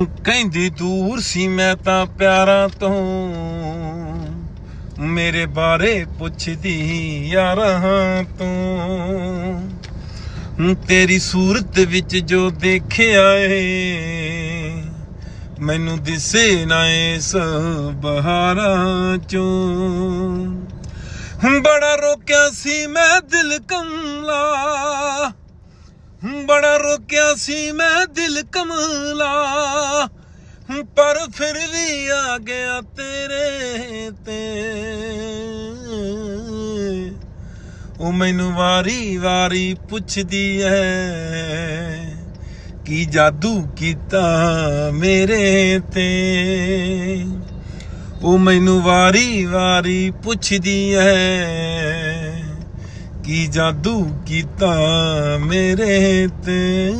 ਕਹਿੰਦੀ ਦੂਰ ਸੀ ਮੈਂ ਤਾਂ ਪਿਆਰਾਂ ਤੋਂ। ਮੇਰੇ ਬਾਰੇ ਪੁੱਛਦੀ ਯਾਰਾਂ ਤੋਂ। ਤੇਰੀ ਸੂਰਤ ਵਿੱਚ ਜੋ ਦੇਖਿਆ ਏ, ਮੈਨੂੰ ਦਿਸੇ ਨਾ ਇਸ ਬਹਾਰਾਂ ਚੋਂ। ਬੜਾ ਰੋਕਿਆ ਸੀ ਮੈਂ ਦਿਲ ਕਮਲਾ ਬੜਾ ਰੋਕਿਆ ਸੀ ਮੈਂ ਦਿਲ ਕਮਲਾ। ਪਰ ਫਿਰ ਵੀ ਆ ਗਿਆ ਤੇਰੇ ਤੇ। ਉਹ ਮੈਨੂੰ ਵਾਰੀ ਵਾਰੀ ਪੁੱਛਦੀ ਐ, ਕੀ ਜਾਦੂ ਕੀਤਾ ਮੇਰੇ ਤੇ? ਉਹ ਮੈਨੂੰ ਵਾਰੀ ਵਾਰੀ ਪੁੱਛਦੀ ਐ ਕੀ ਜਾਦੂ ਕੀਤਾ ਮੇਰੇ ਤੇ?